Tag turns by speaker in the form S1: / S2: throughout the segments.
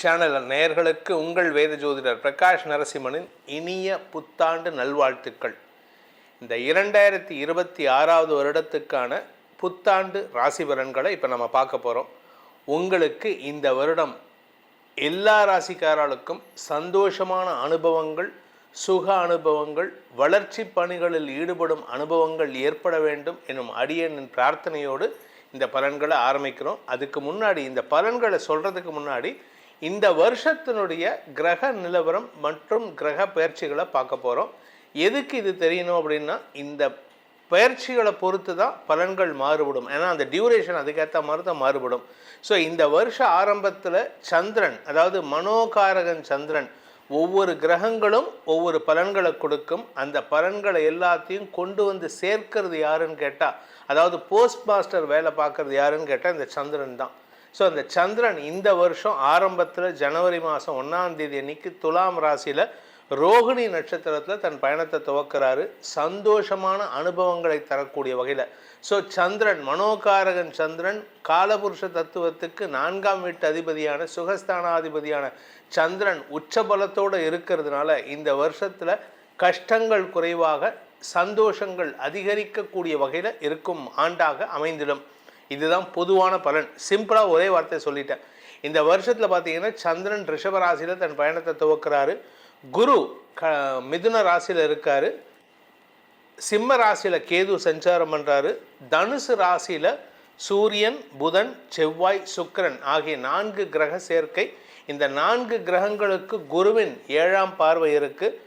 S1: Channel நேயர்களுக்கு உங்கள் வேத ஜோதிடர் பிரகாஷ் நரசிம்மனின் இனிய புத்தாண்டு நல்வாழ்த்துக்கள். இந்த இரண்டாயிரத்தி இருபத்தி ஆறாவது வருடத்துக்கான புத்தாண்டு ராசி பலன்களை இப்போ நம்ம பார்க்க போகிறோம் உங்களுக்கு இந்த வருடம் எல்லா ராசிக்காரர்களுக்கும் சந்தோஷமான அனுபவங்கள் சுக அனுபவங்கள் வளர்ச்சி பணிகளில் ஈடுபடும் அனுபவங்கள் ஏற்பட வேண்டும் எனும் அடியனின் பிரார்த்தனையோடு இந்த பலன்களை ஆரம்பிக்கிறோம். அதுக்கு முன்னாடி இந்த பலன்களை சொல்கிறதுக்கு முன்னாடி இந்த வருஷத்தினுடைய கிரக நிலவரம் மற்றும் கிரக பயிற்சிகளை பார்க்க போகிறோம் எதுக்கு இது தெரியணும் அப்படின்னா இந்த பயிற்சிகளை பொறுத்து தான் பலன்கள் மாறுபடும். ஏன்னா அந்த டியூரேஷன் அதுக்கேற்ற மாதிரி தான் மாறுபடும். ஸோ இந்த வருஷ ஆரம்பத்தில் சந்திரன் அதாவது மனோகாரகன் சந்திரன் ஒவ்வொரு கிரகங்களும் ஒவ்வொரு பலன்களை கொடுக்கும். அந்த பலன்களை எல்லாத்தையும் கொண்டு வந்து சேர்க்கிறது யாருன்னு கேட்டால் அதாவது போஸ்ட் மாஸ்டர் வேலை பார்க்கறது யாருன்னு கேட்டால் இந்த சந்திரன் தான். ஸோ அந்த சந்திரன் இந்த வருஷம் ஆரம்பத்தில் ஜனவரி மாதம் ஒன்றாம் தேதி அன்னைக்கு துலாம் ராசியில் ரோகிணி நட்சத்திரத்தில் தன் பயணத்தை துவக்கிறாரு. சந்தோஷமான அனுபவங்களை தரக்கூடிய வகையில். ஸோ சந்திரன் மனோகாரகன் சந்திரன் காலபுருஷ தத்துவத்துக்கு நான்காம் வீட்டு அதிபதியான சுகஸ்தானாதிபதியான சந்திரன் உச்சபலத்தோடு இருக்கிறதுனால இந்த வருஷத்தில் கஷ்டங்கள் குறைவாக சந்தோஷங்கள் அதிகரிக்கக்கூடிய வகையில் இருக்கும் ஆண்டாக அமைந்திடும். இதுதான் பொதுவான பலன். சிம்பிளாக ஒரே வார்த்தையை சொல்லிட்டேன். இந்த வருஷத்தில் பார்த்தீங்கன்னா சந்திரன் ரிஷப ராசியில் தன் பயணத்தை துவக்கிறாரு. குரு க மிதுன ராசியில் இருக்கார். சிம்ம ராசியில் கேது சஞ்சாரம் பண்ணுறாரு தனுசு ராசியில் சூரியன் புதன் செவ்வாய் சுக்கரன் ஆகிய நான்கு கிரக சேர்க்கை. இந்த நான்கு கிரகங்களுக்கு குருவின் ஏழாம் பார்வை இருக்குது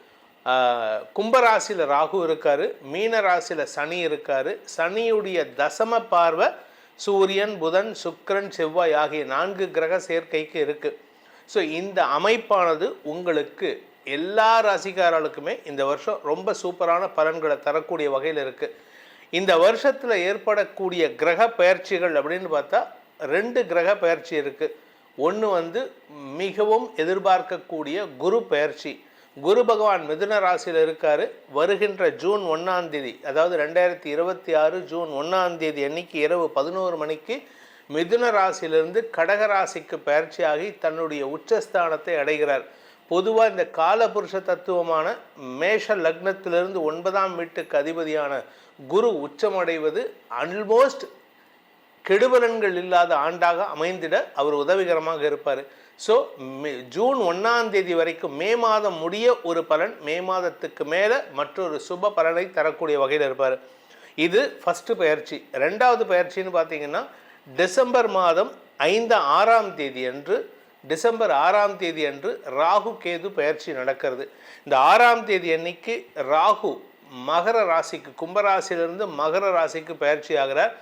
S1: கும்பராசியில் ராகு இருக்கார். மீன ராசியில் சனி இருக்கார். சனியுடைய தசம பார்வை சூரியன் புதன் சுக்கரன் செவ்வாய் ஆகிய நான்கு கிரக சேர்க்கைக்கு இருக்குது ஸோ இந்த அமைப்பானது உங்களுக்கு எல்லா ராசிக்காரர்களுக்குமே இந்த வருஷம் ரொம்ப சூப்பரான பலன்களை தரக்கூடிய வகையில் இருக்குது இந்த வருஷத்தில் ஏற்படக்கூடிய கிரக பயிற்சிகள் அப்படின்னு பார்த்தா ரெண்டு கிரக பயிற்சி இருக்குது ஒன்று வந்து மிகவும் எதிர்பார்க்கக்கூடிய குரு பயிற்சி. குரு பகவான் மிதுன ராசியில் இருக்கார். வருகின்ற ஜூன் ஒன்றாம் தேதி அதாவது ரெண்டாயிரத்தி இருபத்தி ஆறு ஜூன் ஒன்றாம் தேதி அன்னைக்கு இரவு பதினோரு மணிக்கு மிதுன ராசியிலிருந்து கடக ராசிக்கு பயிற்சியாகி தன்னுடைய உச்சஸ்தானத்தை அடைகிறார். பொதுவாக இந்த காலபுருஷ தத்துவமான மேஷ லக்னத்திலிருந்து ஒன்பதாம் வீட்டுக்கு அதிபதியான குரு உச்சமடைவது அல்மோஸ்ட் கெடுபலன்கள் இல்லாத ஆண்டாக அமைந்திட அவர் உதவிகரமாக இருப்பார். ஸோ ஜூன் ஒன்றாம் தேதி வரைக்கும் மே மாதம் முடிய ஒரு பலன் மே மாதத்துக்கு மேலே மற்றொரு சுப பலனை தரக்கூடிய வகையில் இருப்பார். இது ஃபஸ்ட்டு பயிற்சி. ரெண்டாவது பயிற்சின்னு பார்த்தீங்கன்னா டிசம்பர் மாதம் ஐந்து ஆறாம் தேதி அன்று டிசம்பர் ஆறாம் தேதி அன்று ராகு கேது பயிற்சி நடக்கிறது. இந்த ஆறாம் தேதி அன்னைக்கு ராகு மகர ராசிக்கு கும்பராசியிலிருந்து மகர ராசிக்கு பயிற்சி ஆகிறார்.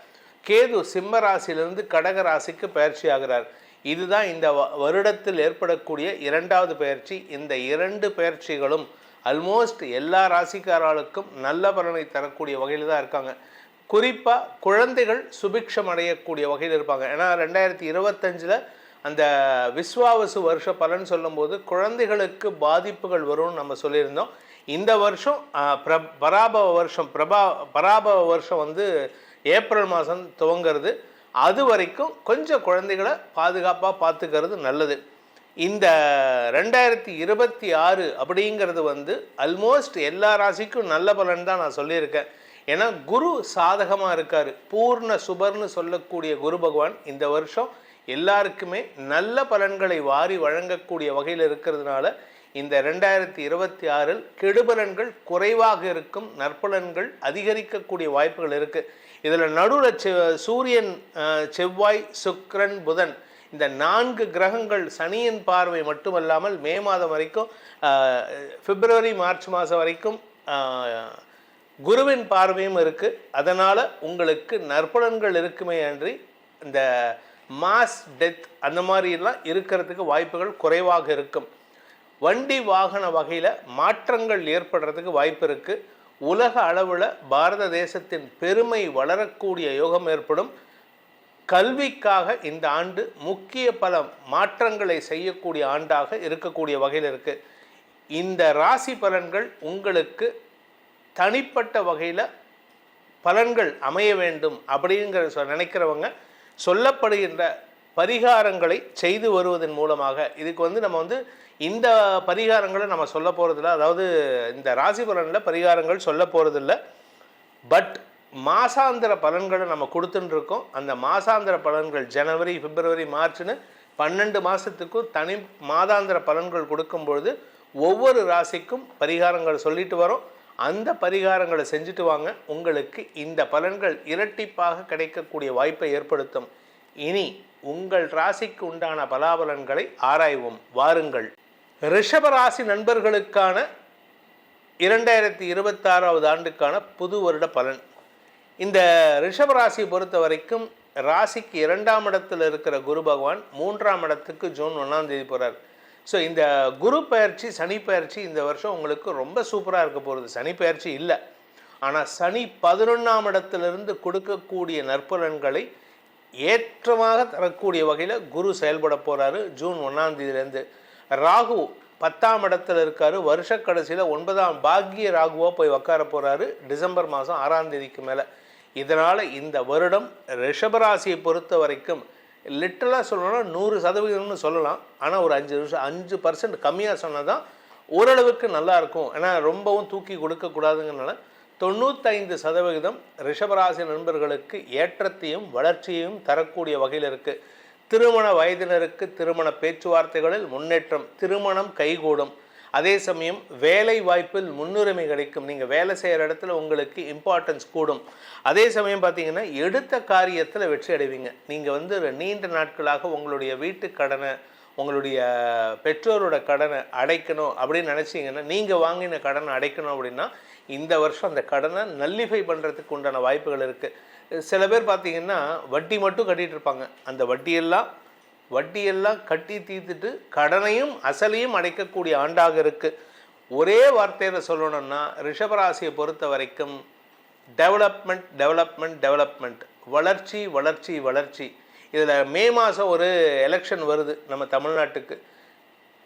S1: கேது சிம்ம ராசியிலிருந்து கடக ராசிக்கு பயிற்சி ஆகிறார். இதுதான் இந்த வருடத்தில் ஏற்படக்கூடிய இரண்டாவது பயிற்சி. இந்த இரண்டு பயிற்சிகளும் அல்மோஸ்ட் எல்லா ராசிக்காரர்களுக்கும் நல்ல பலனை தரக்கூடிய வகையில் தான் இருக்காங்க. குறிப்பாக குழந்தைகள் சுபிக்ஷம் அடையக்கூடிய வகையில் இருப்பாங்க. ஏன்னா ரெண்டாயிரத்தி இருபத்தஞ்சில் அந்த விஸ்வாவசு வருஷ பலன் சொல்லும்போது குழந்தைகளுக்கு பாதிப்புகள் வரும்னு நம்ம சொல்லியிருந்தோம். இந்த வருஷம் பிர பராபவ வருஷம் பிரபா பராபவ வருஷம் வந்து ஏப்ரல் மாதம் துவங்கிறது. அது வரைக்கும் கொஞ்சம் குழந்தைகளை பாதுகாப்பாக பார்த்துக்கிறது நல்லது. இந்த ரெண்டாயிரத்தி இருபத்தி ஆறு அப்படிங்கிறது வந்து அல்மோஸ்ட் எல்லா ராசிக்கும் நல்ல பலன் தான் நான் சொல்லியிருக்கேன். ஏன்னா குரு சாதகமாக இருக்கார். பூர்ண சுபர்னு சொல்லக்கூடிய குரு பகவான் இந்த வருஷம் எல்லாருக்குமே நல்ல பலன்களை வாரி வழங்கக்கூடிய வகையில் இருக்கிறதுனால இந்த ரெண்டாயிரத்தி இருபத்தி ஆறில் கெடுபலன்கள் குறைவாக இருக்கும் நற்பலன்கள் அதிகரிக்கக்கூடிய வாய்ப்புகள் இருக்குது இதில் நடுவில் செ சூரியன் செவ்வாய் சுக்ரன் புதன் இந்த நான்கு கிரகங்கள் சனியின் பார்வை மட்டுமல்லாமல் மே மாதம் வரைக்கும் பிப்ரவரி மார்ச் மாதம் வரைக்கும் குருவின் பார்வையும் இருக்குது அதனால் உங்களுக்கு நற்பலன்கள் இருக்குமே அன்றி இந்த மாஸ் டெத் அந்த மாதிரிலாம் இருக்கிறதுக்கு வாய்ப்புகள் குறைவாக இருக்கும். வண்டி வாகன வகையில் மாற்றங்கள் ஏற்படுறதுக்கு வாய்ப்பு இருக்குது உலக அளவில் பாரத தேசத்தின் பெருமை வளரக்கூடிய யோகம் ஏற்படும். கல்விக்காக இந்த ஆண்டு முக்கிய பல மாற்றங்களை செய்யக்கூடிய ஆண்டாக இருக்கக்கூடிய வகையில் இருக்குது இந்த ராசி பலன்கள் உங்களுக்கு தனிப்பட்ட வகையில் பலன்கள் அமைய வேண்டும் அப்படிங்கிற நினைக்கிறவங்க சொல்லப்படுகின்ற பரிகாரங்களை செய்து வருவதன் மூலமாக இதுக்கு வந்து நம்ம வந்து இந்த பரிகாரங்களை நம்ம சொல்ல போகிறதில்ல அதாவது இந்த ராசி பலனில் பரிகாரங்கள் சொல்ல போகிறதில்ல பட் மாசாந்திர பலன்களை நம்ம கொடுத்துட்டுருக்கோம் அந்த மாசாந்திர பலன்கள் ஜனவரி பிப்ரவரி மார்ச்னு பன்னெண்டு மாதத்துக்கும் தனி மாதாந்திர பலன்கள் கொடுக்கும்பொழுது ஒவ்வொரு ராசிக்கும் பரிகாரங்கள் சொல்லிட்டு வரோம். அந்த பரிகாரங்களை செஞ்சுட்டு வாங்க. உங்களுக்கு இந்த பலன்கள் இரட்டிப்பாக கிடைக்கக்கூடிய வாய்ப்பை ஏற்படுத்தும். இனி உங்கள் ராசிக்கு உண்டான பலாபலன்களை ஆராய்வோம். வாருங்கள். ரிஷப ராசி நண்பர்களுக்கான இரண்டாயிரத்தி இருபத்தாறாவது ஆண்டுக்கான புது வருட பலன். இந்த ரிஷப ராசியை பொறுத்த வரைக்கும் ராசிக்கு இரண்டாம் இடத்தில் இருக்கிற குரு பகவான் மூன்றாம் இடத்துக்கு ஜூன் ஒன்றாம் தேதி போகிறார் ஸோ இந்த குரு பயிற்சி சனி பயிற்சி இந்த வருஷம் உங்களுக்கு ரொம்ப சூப்பராக இருக்க போகிறது சனி பயிற்சி இல்லை. ஆனால் சனி பதினொன்றாம் இடத்திலிருந்து கொடுக்கக்கூடிய நற்பலன்களை ஏற்றமாக தரக்கூடிய வகையில் குரு செயல்பட போகிறாரு ஜூன் ஒன்றாம் தேதியிலேருந்து ராகு பத்தாம் இடத்துல இருக்காரு. வருஷ கடைசியில் ஒன்பதாம் பாக்கிய ராகுவாக போய் உக்கார போகிறாரு டிசம்பர் மாதம் ஆறாம் தேதிக்கு மேலே. இதனால் இந்த வருடம் ரிஷபராசியை பொறுத்த வரைக்கும் லிட்டரலாக சொல்லணும்னா நூறு சதவீதம்னு சொல்லலாம். ஆனால் ஒரு அஞ்சு நிமிஷம் அஞ்சு பர்சன்ட் கம்மியாக சொன்னால் தான் ஓரளவுக்கு நல்லா இருக்கும். ஏன்னா ரொம்பவும் தூக்கி கொடுக்கக்கூடாதுங்கிறனால தொண்ணூத்தைந்து சதவிகிதம் ரிஷபராசி நண்பர்களுக்கு ஏற்றத்தையும் வளர்ச்சியையும் தரக்கூடிய வகையில் இருக்குது திருமண வயதினருக்கு திருமண பேச்சுவார்த்தைகளில் முன்னேற்றம் திருமணம் கைகூடும். அதே சமயம் வேலை வாய்ப்பில் முன்னுரிமை கிடைக்கும். நீங்கள் வேலை செய்கிற இடத்துல உங்களுக்கு இம்பார்ட்டன்ஸ் கூடும். அதே சமயம் பார்த்தீங்கன்னா எடுத்த காரியத்தில் வெற்றி அடைவீங்க. நீங்கள் வந்து நீண்ட நாட்களாக உங்களுடைய வீட்டு கடனை உங்களுடைய பெற்றோரோட கடனை அடைக்கணும் அப்படின்னு நினச்சிங்கன்னா நீங்கள் வாங்கின கடனை அடைக்கணும் அப்படின்னா இந்த வருஷம் அந்த கடனை நல்லிஃபை பண்ணுறதுக்கு உண்டான வாய்ப்புகள் இருக்குது சில பேர் பார்த்தீங்கன்னா வட்டி மட்டும் கட்டிகிட்டு இருப்பாங்க. அந்த வட்டியெல்லாம் வட்டியெல்லாம் கட்டி தீர்த்துட்டு கடனையும் அசலையும் அடைக்கக்கூடிய ஆண்டாக இருக்குது ஒரே வார்த்தையில் சொல்லணும்னா ரிஷபராசியை பொறுத்த வரைக்கும் டெவலப்மெண்ட் டெவலப்மெண்ட் டெவலப்மெண்ட் வளர்ச்சி வளர்ச்சி வளர்ச்சி. இதில் மே மாதம் ஒரு எலெக்ஷன் வருது நம்ம தமிழ்நாட்டுக்கு.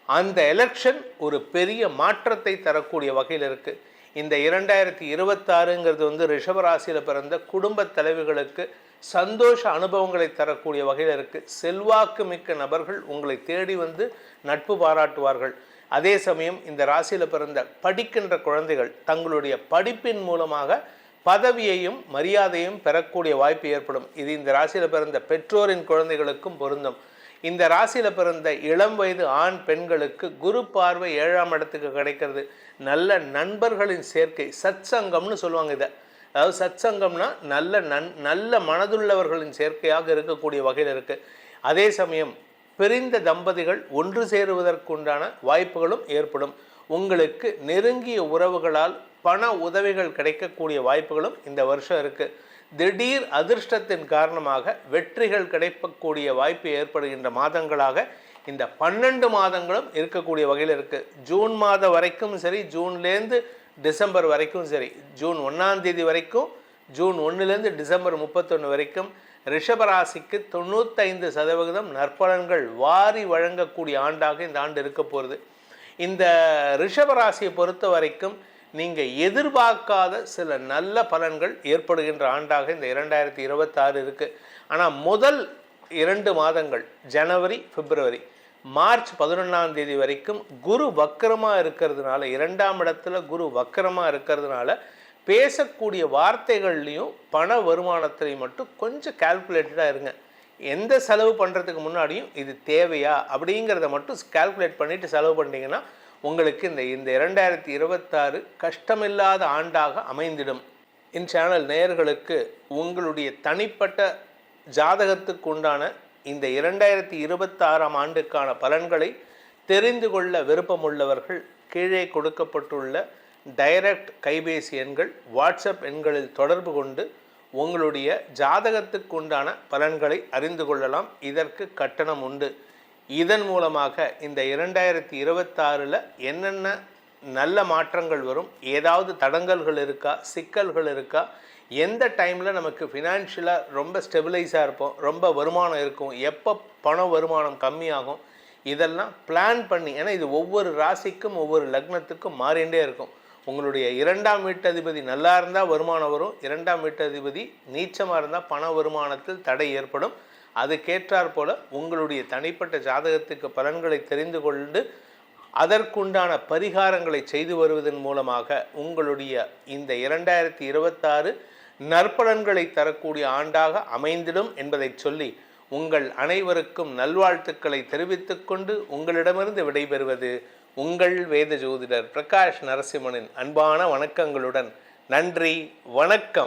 S1: அந்த எலெக்ஷன் ஒரு பெரிய மாற்றத்தை தரக்கூடிய வகையில் இருக்குது இந்த இரண்டாயிரத்தி இருபத்தாறுங்கிறது வந்து ரிஷபராசியில் பிறந்த குடும்ப தலைவிகளுக்கு சந்தோஷ அனுபவங்களை தரக்கூடிய வகையில் இருக்குது செல்வாக்கு மிக்க நபர்கள் உங்களை தேடி வந்து நட்பு பாராட்டுவார்கள். அதே சமயம் இந்த ராசியில் பிறந்த படிக்கின்ற குழந்தைகள் தங்களுடைய படிப்பின் மூலமாக பதவியையும் மரியாதையும் பெறக்கூடிய வாய்ப்பு ஏற்படும். இது இந்த ராசியில் பிறந்த பெற்றோரின் குழந்தைகளுக்கும் பொருந்தும். இந்த ராசியில் பிறந்த இளம் வயது ஆண் பெண்களுக்கு குரு பார்வை ஏழாம் இடத்துக்கு கிடைக்கிறது. நல்ல நண்பர்களின் சேர்க்கை சத்சங்கம்னு சொல்லுவாங்க இதை. அதாவது சத்சங்கம்னா நல்ல நன் நல்ல மனதுள்ளவர்களின் சேர்க்கையாக இருக்கக்கூடிய வகையில் இருக்குது அதே சமயம் பிரிந்த தம்பதிகள் ஒன்று சேருவதற்குண்டான வாய்ப்புகளும் ஏற்படும். உங்களுக்கு நெருங்கிய உறவுகளால் பண உதவிகள் கிடைக்கக்கூடிய வாய்ப்புகளும் இந்த வருஷம் இருக்குது திடீர் அதிர்ஷ்டத்தின் காரணமாக வெற்றிகள் கிடைக்கக்கூடிய வாய்ப்பு ஏற்படுகின்ற மாதங்களாக இந்த பன்னெண்டு மாதங்களும் இருக்கக்கூடிய வகையில் இருக்குது ஜூன் மாதம் வரைக்கும் சரி ஜூன்லேருந்து டிசம்பர் வரைக்கும் சரி ஜூன் ஒன்றாம் தேதி வரைக்கும் ஜூன் ஒன்றுலேருந்து டிசம்பர் முப்பத்தொன்று வரைக்கும் ரிஷபராசிக்கு தொண்ணூத்தைந்து சதவிகிதம் நற்பலன்கள் வாரி வழங்கக்கூடிய ஆண்டாக இந்த ஆண்டு இருக்க போகிறது இந்த ரிஷபராசியை பொறுத்த வரைக்கும் நீங்கள் எதிர்பார்க்காத சில நல்ல பலன்கள் ஏற்படுகின்ற ஆண்டாக இந்த இரண்டாயிரத்தி இருபத்தாறு இருக்குது ஆனால் முதல் இரண்டு மாதங்கள் ஜனவரி பிப்ரவரி மார்ச் பதினொன்றாம் தேதி வரைக்கும் குரு வக்கரமாக இருக்கிறதுனால இரண்டாம் இடத்துல குரு வக்கரமாக இருக்கிறதுனால பேசக்கூடிய வார்த்தைகள்லையும் பண வருமானத்திலையும் மட்டும் கொஞ்சம் கால்குலேட்டடாக இருங்க. எந்த செலவு பண்ணுறதுக்கு முன்னாடியும் இது தேவையா அப்படிங்கிறத மட்டும் கால்குலேட் பண்ணிவிட்டு செலவு பண்ணிங்கன்னா உங்களுக்கு இந்த இந்த இரண்டாயிரத்தி இருபத்தாறு கஷ்டமில்லாத ஆண்டாக அமைந்திடும். இன் சேனல் நேயர்களுக்கு உங்களுடைய தனிப்பட்ட ஜாதகத்துக்கு உண்டான இந்த இரண்டாயிரத்தி இருபத்தாறாம் ஆண்டுக்கான பலன்களை தெரிந்து கொள்ள விருப்பமுள்ளவர்கள் கீழே கொடுக்கப்பட்டுள்ள டைரக்ட் கைபேசி எண்கள் வாட்ஸ்அப் எண்களில் தொடர்பு கொண்டு உங்களுடைய ஜாதகத்துக்கு உண்டான பலன்களை அறிந்து கொள்ளலாம். இதற்கு கட்டணம் உண்டு. இதன் மூலமாக இந்த இரண்டாயிரத்தி இருபத்தாறில் என்னென்ன நல்ல மாற்றங்கள் வரும் ஏதாவது தடங்கல்கள் இருக்கா சிக்கல்கள் இருக்கா எந்த டைமில் நமக்கு ஃபினான்ஷியலாக ரொம்ப ஸ்டெபிலைஸாக இருப்போம் ரொம்ப வருமானம் இருக்கும் எப்போ பண வருமானம் கம்மியாகும் இதெல்லாம் பிளான் பண்ணி ஏன்னா இது ஒவ்வொரு ராசிக்கும் ஒவ்வொரு லக்னத்துக்கும் மாறிண்டே இருக்கும். உங்களுடைய இரண்டாம் வீட்டதிபதி நல்லா இருந்தால் வருமானம் வரும் இரண்டாம் வீட்டதிபதி நீச்சமாக இருந்தால் பண வருமானத்தில் தடை ஏற்படும். அதுக்கேற்றாற் போல உங்களுடைய தனிப்பட்ட ஜாதகத்துக்கு பலன்களை தெரிந்து கொண்டு அதற்குண்டான பரிகாரங்களை செய்து வருவதன் மூலமாக உங்களுடைய இந்த இரண்டாயிரத்தி இருபத்தாறு நற்பலன்களை தரக்கூடிய ஆண்டாக அமைந்திடும் என்பதை சொல்லி உங்கள் அனைவருக்கும் நல்வாழ்த்துக்களை தெரிவித்துக் கொண்டு உங்களிடமிருந்து விடைபெறுவது உங்கள் வேத ஜோதிடர் பிரகாஷ் நரசிம்மனின் அன்பான வணக்கங்களுடன். நன்றி வணக்கம்.